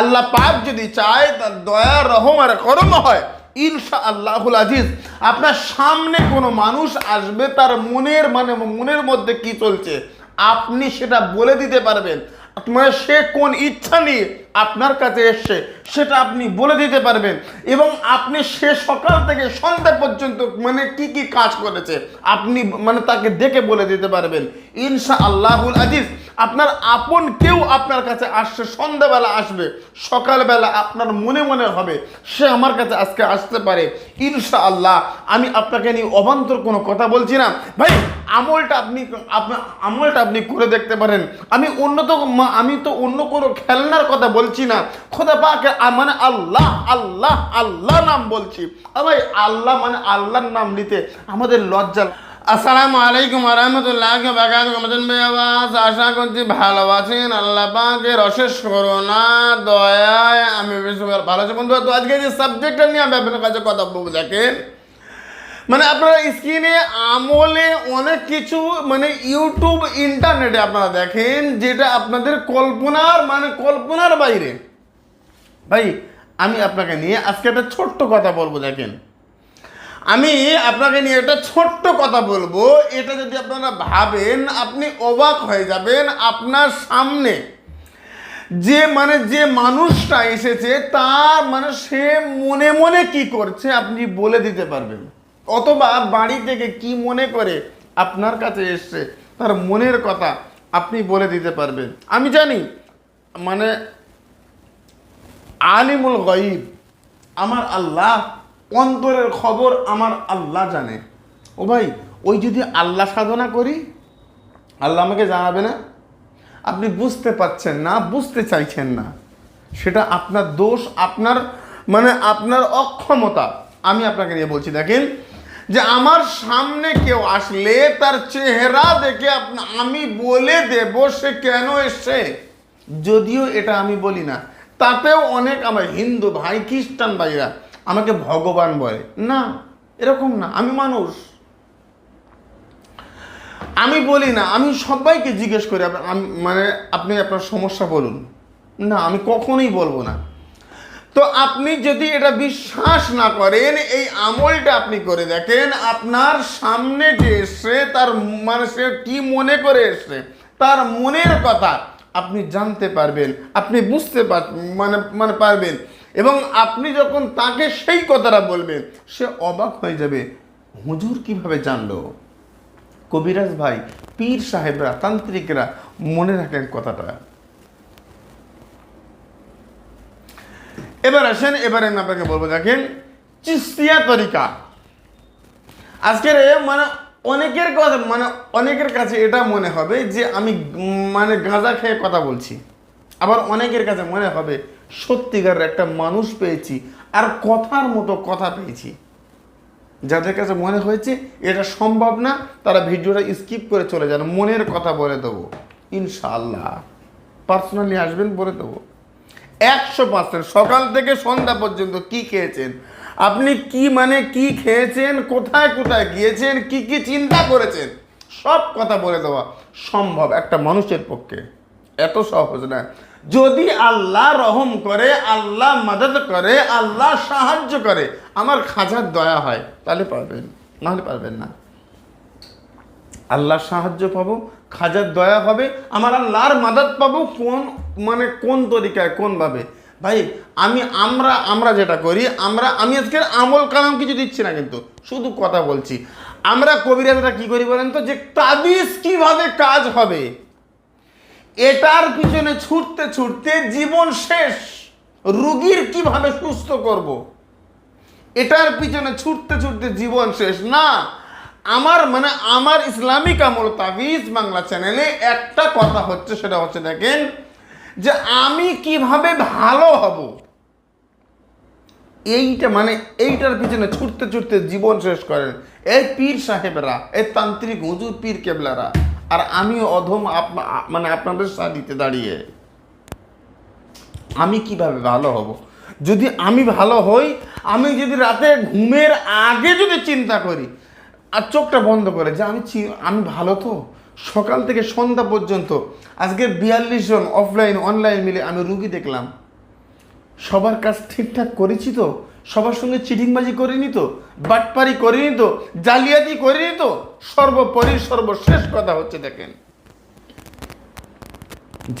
আল্লাহ পাক যদি চায়, তার দয়া রহম আর করম হয়। ইনশা আল্লাহুল আজিজ, আপনার সামনে কোনো মানুষ আসবে, তার মনের মানে মনের মধ্যে কি চলছে? আপনি সেটা বলে দিতে পারবেন। মানে সে কোন ইচ্ছা নিয়ে আপনার কাছে এসছে, সেটা আপনি বলে দিতে পারবেন। এবং আপনি সে সকাল থেকে সন্ধ্যা পর্যন্ত মানে কি কি কাজ করেছে, আপনি মানে তাকে ডেকে বলে দিতে পারবেন। ইনশা আল্লাহুল আজিজ আপনার আপন কেউ আপনার কাছে আসছে, সন্ধ্যাবেলা আসবে, সকালবেলা আপনার মনে মনে হবে, সে আমার কাছে আজকে আসতে পারে। ইনশা আল্লাহ আমি আপনাকে নিয়ে অবান্তর কোনো কথা বলছি না। ভাই, আমলটা আপনি আপনার আমলটা আপনি করে দেখতে পারেন। আমি অন্য তো আমি তো অন্য কোনো খেলনার কথা বলছি না। খোদা পাকে মানে আল্লাহ আল্লাহ আল্লাহ নাম বলছি। ভাই, আল্লাহ মানে আল্লাহর নাম নিতে আমাদের লজ্জা আসসালামু আলাইকুম রহমতুল্লাহ বাগাত মদন আশা করছি ভালো আছেন। আল্লাহ পাকের অশেষ করোনা দয়ায় আমি ভালো আছি। বন্ধু, তো আজকে যে সাবজেক্টটা নিয়ে আমি আপনার কাছে কথা বলব, দেখেন। মানে আপনারা স্ক্রিনে আমলে অনেক কিছু মানে ইউটিউব ইন্টারনেটে আপনারা দেখেন, যেটা আপনাদের কল্পনার মানে কল্পনার বাইরে। ভাই, আমি আপনাকে নিয়ে আজকে একটা ছোট্ট কথা বলব, দেখেন। আমি আপনাকে নিয়ে একটা ছোট্ট কথা বলব। এটা যদি আপনারা ভাবেন, আপনি অবাক হয়ে যাবেন আপনার সামনে। যে মানে যে মানুষটা এসেছে, তার মানে সে মনে মনে কি করছে আপনি বলে দিতে পারবেন। অথবা বাড়ি থেকে কি মনে করে আপনার কাছে এসছে, তার মনের কথা আপনি বলে দিতে পারবেন। আমি জানি মানে আলিমুল গয়ব, আমার আল্লাহ অন্তরের খবর আমার আল্লাহ জানে। ও ভাই, ওই যদি আল্লাহ সাধনা করি, আল্লাহ আমাকে জানাবে না? আপনি বুঝতে পারছেন না, বুঝতে চাইছেন না। সেটা আপনার দোষ, আপনার মানে আপনার অক্ষমতা। আমি আপনাকে নিয়ে বলছি, দেখেন, যে আমার সামনে কেউ আসলে তার চেহারা দেখে আমি বলে দেব সে কেন এসছে? যদিও এটা আমি বলি না। তাতেও অনেক আমার হিন্দু ভাই, খ্রিস্টান ভাইরা আমাকে ভগবান বলে। না, এরকম না, আমি মানুষ। আমি বলি না, আমি সবাইকে জিজ্ঞেস করি মানে আপনি আপনার সমস্যা বলুন। না, আমি কখনোই বলব না। তো আপনি যদি এটা বিশ্বাস না করেন, এই আমলটা আপনি করে দেখেন, আপনার সামনে যে এসছে, তার মানে সে কি মনে করে এসছে, তার মনের কথা আপনি জানতে পারবেন, আপনি বুঝতে পার মানে মানে পারবেন। এবং আপনি যখন তাকে সেই কথাটা বলবেন, সে অবাক হয়ে যাবে। হুজুর কীভাবে জানলো? কবিরাজ ভাই, পীর সাহেবরা, তান্ত্রিকরা মনে রাখেন কথাটা। এবার আসেন, এবারে আমি আপনাকে বলব, দেখেন, চিস্তিয়া তরিকা। আজকের মানে অনেকের কথা মানে অনেকের কাছে এটা মনে হবে যে আমি মানে গাঁজা খেয়ে কথা বলছি। আবার অনেকের কাছে মনে হবে সত্যিকার একটা মানুষ পেয়েছি আর কথার মতো কথা পেয়েছি। যাদের কাছে মনে হয়েছে এটা সম্ভব না, তারা ভিডিওটা স্কিপ করে চলে যান, মনের কথা বলে দেবো। ইনশাল্লাহ পার্সোনালি আসবেন বলে দেবো। একশো পার্সেন্ট। সকাল থেকে সন্ধ্যা পর্যন্ত কি খেয়েছেন? আপনি কি মানে কি খেয়েছেন? কোথায় কোথায় গিয়েছেন? কি কি চিন্তা করেছেন? সব কথা বলে দেওয়া সম্ভব একটা মানুষের পক্ষে। এত সহজ না। যদি আল্লাহ রহম করে, আল্লাহ মদত করে, আল্লাহ সাহায্য করে, আমার খাজার দয়া হয়, তাহলে পারবেন, নাহলে পারবেন না। আল্লাহর সাহায্য পাবো খাজার দয়া হবে, আমার আল্লাহর মাদাত পাবো কোন মানে কোন তরিকায়, কোনভাবে? ভাই, আমি, আমরা আমরা যেটা করি, আমরা আমি আজকের আমল কালাম কিছু দিচ্ছি না কিন্তু, শুধু কথা বলছি। আমরা কবিরাজরা কি করি বলেন তো? যে তাবিজ কীভাবে কাজ হবে? এটার পিছনে ছুটতে ছুটতে জীবন শেষ। রুগীর কীভাবে সুস্থ করব। এটার পিছনে ছুটতে ছুটতে জীবন শেষ। না, আমার মানে আমার ইসলামিক আমল তাবিজ বাংলা চ্যানেলে একটা কথা হচ্ছে, সেটা হচ্ছে দেখেন যে আমি কীভাবে ভালো হব। এইটা মানে এইটার পিছনে ছুটতে ছুটতে জীবন শেষ করেন। এই পীর সাহেবরা এই তান্ত্রিক হুজুর পীর কেবলারা আর আমি অধম মানে আপনাদের সাদিতে দাঁড়িয়ে আমি কীভাবে ভালো হব? যদি আমি ভালো হই, আমি যদি রাতে ঘুমের আগে যদি চিন্তা করি আর চোখটা বন্ধ করে যে আমি আমি ভালো তো, সকাল থেকে সন্ধ্যা পর্যন্ত, আজকে বিয়াল্লিশ জন অফলাইন অনলাইন মিলে আমি রুগী দেখলাম। সবার কাজ ঠিকঠাক করেছি তো? সবার সঙ্গে চিটিংবাজি করিনি তো, বাটপারি করিনি তো, জালিয়াতি করিনি তো, সর্বোপরি সর্বশেষ কথা হচ্ছে দেখেন।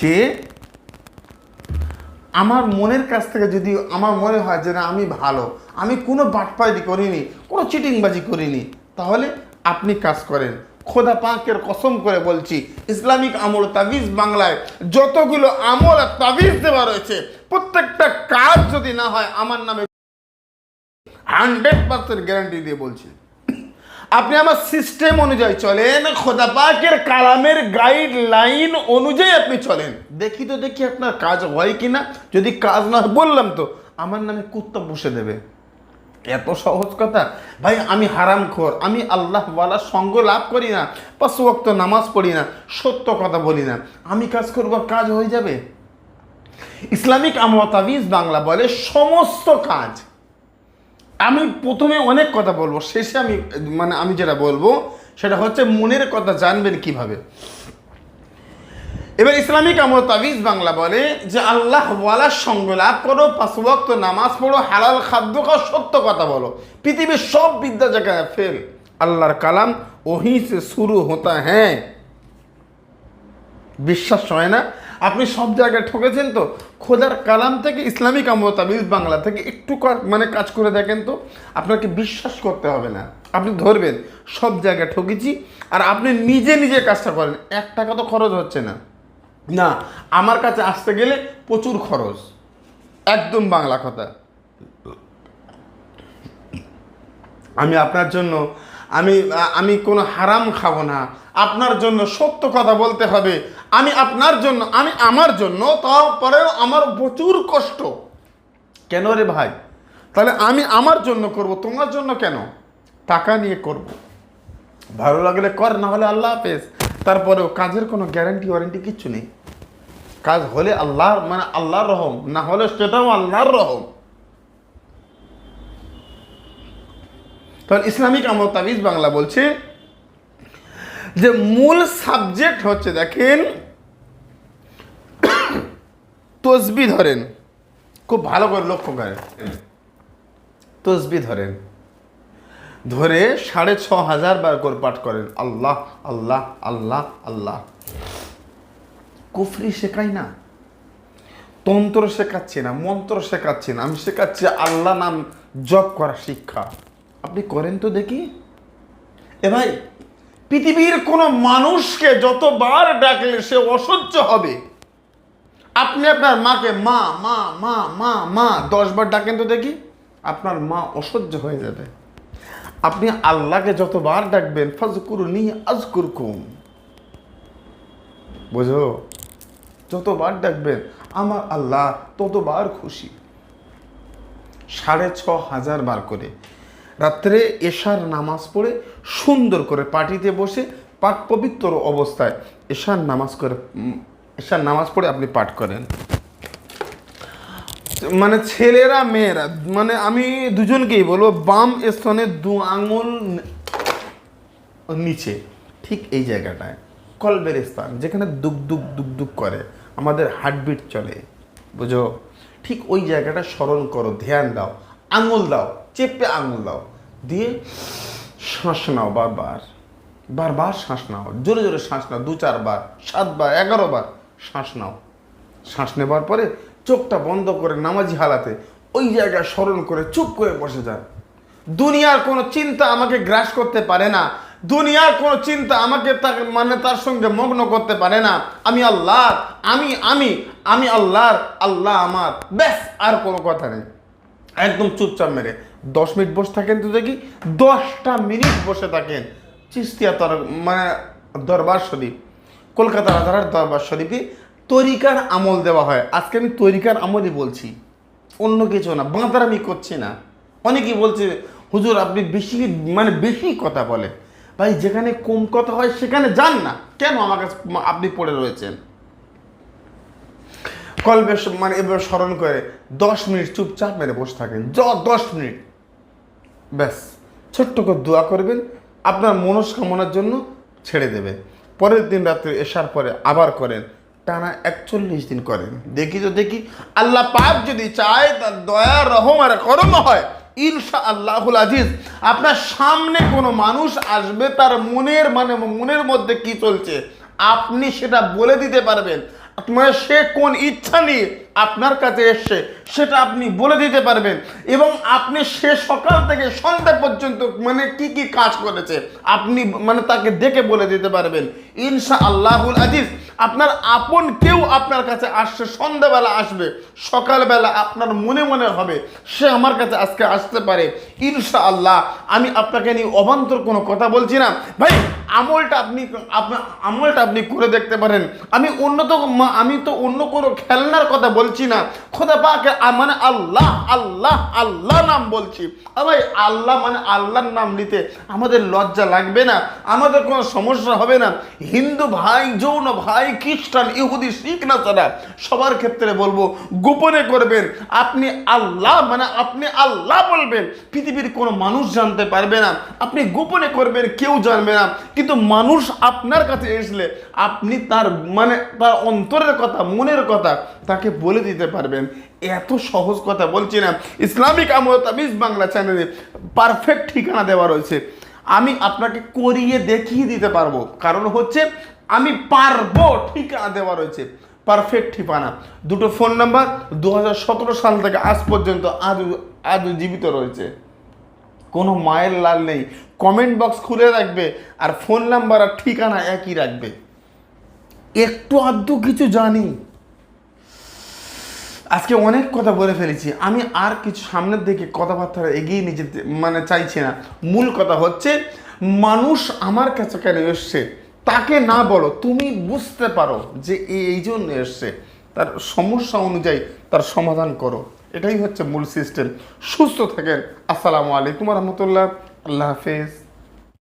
যে আমার মনের কাছ থেকে যদি আমার মনে হয় যে না, আমি ভালো, আমি কোনো বাটপারি করিনি, কোনো চিটিংবাজি করিনি, তাহলে আপনি কাজ করেন। খোদা পাঁকের কসম করে বলছি, ইসলামিক আমল তাবিজ বাংলায় যতগুলো আমল আর তাবিজ দেওয়া রয়েছে, প্রত্যেকটা কাজ যদি না হয়, আমার নামে হান্ড্রেড পার্সেন্ট গ্যারান্টি দিয়ে বলছি। আপনি আমার সিস্টেম অনুযায়ী চলেন খোদাপাকের কালামের গাইডলাইন অনুযায়ী আপনি চলেন। দেখি তো, দেখি আপনার কাজ হয় কি না যদি কাজ না বললাম তো, আমার নামে কুত্তা বসে দেবে। এত সহজ কথা। ভাই, আমি হারাম খোর আমি আল্লাহ ওয়ালার সঙ্গ লাভ করি না, পাঁচ ওয়াক্ত নামাজ পড়ি না, সত্য কথা বলি না। আমি কাজ করব কাজ হয়ে যাবে। ইসলামিক আমতাবিজ বাংলা বলে, সমস্ত কাজ আমি প্রথমে অনেক কথা বলব, শেষে আমি মানে আমি যেটা বলব, সেটা হচ্ছে মনের কথা জানবেন কীভাবে। এবার ইসলামিক আমল তাবিজ বাংলা বলে যে আল্লাহ ওয়ালার সঙ্গ লাভ করো, পাঁচ নামাজ পড়ো, হালাল খাদ্য খাও, সত্য কথা বলো। পৃথিবীর সব বিদ্যা জায়গায় ফেল। আল্লাহর কালাম ওহি সে শুরু হতা হ্যাঁ। বিশ্বাস হয় না। আপনি সব জায়গায় ঠকেছেন তো? খোদার কালাম থেকে ইসলামিক আমল তাবিজ বাংলা থেকে একটু মানে কাজ করে দেখেন তো। আপনাকে বিশ্বাস করতে হবে না। আপনি ধরবেন, সব জায়গায় ঠকেছি। আর আপনি নিজে নিজে কাজটা করেন। এক টাকা তো খরচ হচ্ছে না। না, আমার কাছে আসতে গেলে প্রচুর খরচ। একদম বাংলা কথা। আমি আপনার জন্য, আমি আমি কোনো হারাম খাব না। আপনার জন্য সত্য কথা বলতে হবে। আমি আপনার জন্য, আমি আমার জন্য, তারপরেও আমার প্রচুর কষ্ট। কেন রে ভাই? তাহলে আমি আমার জন্য করব, তোমার জন্য কেন? টাকা নিয়ে করব। ভালো লাগলে কর, না হলে আল্লাহ হাফেজ। তারপরেও কাজের কোনো গ্যারান্টি ওয়ারেন্টি কিচ্ছু নেই। কাজ হলে আল্লাহর মানে আল্লাহর রহম, না হলে সেটাও আল্লাহর রহম। তাহলে ইসলামিক আমল তাবিজ বাংলা বলছে যে মূল সাবজেক্ট হচ্ছে, দেখেন, তসবি ধরেন। খুব ভালো করে লক্ষ্য করেন। তসবি ধরেন। ধরে সাড়ে ছ হাজার বার করে পাঠ করেন। আল্লাহ আল্লাহ আল্লাহ আল্লাহ। কুফরি শেখাই না। তন্ত্র শেখাচ্ছি না, মন্ত্র শেখাচ্ছি না। আমি শেখাচ্ছি আল্লাহ নাম জপ করা শিক্ষা। আপনি করেন তো দেখি। এ ভাই পৃথিবীর কোনো মানুষকে যতবার ডাকলে সে অসহ্য হবে। আপনি আপনার মাকে মা মা মা মা মা দশবার ডাকেন তো দেখি, আপনার মা অসহ্য হয়ে যাবে। আপনি আল্লাহকে যতবার ডাকবেন, ফাজকুরুনি আজকুরকুম। বুঝো? যতবার ডাকবেন, আমার আল্লাহ ততবার খুশি। সাড়ে ছ হাজার বার করে রাত্রে এশার নামাজ পড়ে সুন্দর করে পার্টিতে বসে পাক পবিত্র অবস্থায় এশার নামাজ করে এশার নামাজ পড়ে আপনি পাঠ করেন। মানে ছেলেরা, মেয়েরা মানে আমি দুজনকেই বলব, বাম স্থানে দু আঙুল নিচে, ঠিক এই জায়গাটায়, কলবের স্থান, যেখানে দুক দুক দুক দুক করে, আমাদের হার্টবিট চলে, বুঝো? ঠিক ওই জায়গাটা স্মরণ করো, ধ্যান দাও, আঙুল দাও, চেপে আঙুল দাও। দিয়ে শ্বাস নাও বারবার। বারবার শ্বাস নাও। জোরে জোরে শ্বাস নাও। দু চারবার সাতবার এগারো বার শ্বাস নাও। শ্বাস নেবার পরে চোখটা বন্ধ করে নামাজি হালাতে ওই জায়গায় স্মরণ করে চুপ করে বসে যান। দুনিয়ার কোনো চিন্তা আমাকে গ্রাস করতে পারে না। দুনিয়ার কোনো চিন্তা আমাকে মানে তার সঙ্গে মগ্ন করতে পারে না। আমি আল্লাহ, আমি আমি আমি আল্লাহর, আল্লাহ আমার। ব্যাস, আর কোনো কথা নেই। একদম চুপচাপ মেরে দশ মিনিট বসে থাকেন তো দেখি দশটা মিনিট বসে থাকেন। চিস্তিয়া তর মানে দরবার শরীফ, কলকাতা রাজার দরবার শরীফে তরিকার আমল দেওয়া হয়। আজকে আমি তরিকার আমলই বলছি, অন্য কিছু না, বাঁধার আমি করছি না। অনেকেই বলছে, হুজুর, আপনি বেশি মানে বেশি কথা বলে ভাই, যেখানে কম কথা হয় সেখানে যান না। কেন আমার কাছে আপনি পড়ে রয়েছেন? কলবে মানে এবার স্মরণ করে দশ মিনিট চুপচাপ মেরে বসে থাকেন। য, দশ মিনিট। ব্যাস। ছোট্ট করে দোয়া করবেন, আপনার মনস্কামনার জন্য ছেড়ে দেবে। পরের দিন রাত্রে এসার পরে আবার করেন, টানা একচল্লিশ দিন করেন। দেখি তো দেখি, আল্লাহ পাক যদি চায় তার দয়া রহম আর করম হয় ইনশা আল্লাহুল আজিজ। আপনার সামনে কোনো মানুষ আসবে, তার মনের মানে মনের মধ্যে কি চলছে, আপনি সেটা বলে দিতে পারবেন। সে কোন ইচ্ছা নিয়ে আপনার কাছে এসছে সেটা আপনি বলে দিতে পারবেন। এবং আপনি সে সকাল থেকে সন্ধ্যা পর্যন্ত মানে কি কি কাজ করেছে, আপনি মানে তাকে দেখে বলে দিতে পারবেন। ইনশা আল্লাহুল আজিজ, আপনার আপন কেউ আপনার কাছে আসছে, সন্ধ্যাবেলা আসবে, সকালবেলা আপনার মনে মনে হবে, সে আমার কাছে আজকে আসতে পারে। ইনশা আল্লাহ আমি আপনাকে নিয়ে অবান্তর কোনো কথা বলছি না। ভাই, আমলটা আপনি আপনার আমলটা আপনি করে দেখতে পারেন। আমি অন্য তো, আমি তো অন্য কোনো খেলনার কথা বলছি না। খোদা পাকে মানে আল্লাহ আল্লাহ আল্লাহ নাম বলছি। ভাই আল্লাহ মানে আল্লাহর নাম নিতে আমাদের লজ্জা লাগবে না, আমাদের কোনো সমস্যা হবে না। হিন্দু ভাই, যৌন ভাই, খ্রিস্টান, ইহুদি, শিখ না তারা, সবার ক্ষেত্রে বলব, গোপনে করবেন। আপনি আল্লাহ মানে আপনি আল্লাহ বলবেন। পৃথিবীর কোনো মানুষ জানতে পারবে না। আপনি গোপনে করবেন, কেউ জানবে না। কিন্তু মানুষ আপনার কাছে আসলে আপনি তার মানে তার অন্তরের কথা, মনের কথা তাকে বলে দিতে পারবেন। এত সহজ কথা বলছি না। ইসলামিক আমল তাবিজ বাংলা চ্যানেলে পারফেক্ট ঠিকানা দেওয়া রয়েছে। আমি আপনাকে করিয়ে দেখিয়ে দিতে পারব। কারণ হচ্ছে, আমি পারব ঠিকানা দেওয়া রয়েছে। পারফেক্ট ঠিকানা। দুটো ফোন নাম্বার দু হাজার সতেরো সাল থেকে আজ পর্যন্ত আজ আজ জীবিত রয়েছে। কোনো মায়ের লাল নেই। কমেন্ট বক্স খুলে রাখবে আর ফোন নাম্বার আর ঠিকানা একই রাখবে। একটু আধটু কিছু জানি। আজকে অনেক কথা বলে ফেলেছি। আমি আর কিছু সামনের দিকে কথাবার্তা এগিয়ে নিয়ে যেতে মানে চাইছি না। মূল কথা হচ্ছে, মানুষ আমার কাছে কেন এসছে? তাকে না বলো, তুমি বুঝতে পারো যে এই জন্য এসছে। তার সমস্যা অনুযায়ী তার সমাধান করো। এটাই হচ্ছে মূল সিস্টেম সুস্থ থাকেন। আসসালামু আলাইকুম রহমতুল্লাহ। আল্লাহ হাফেজ।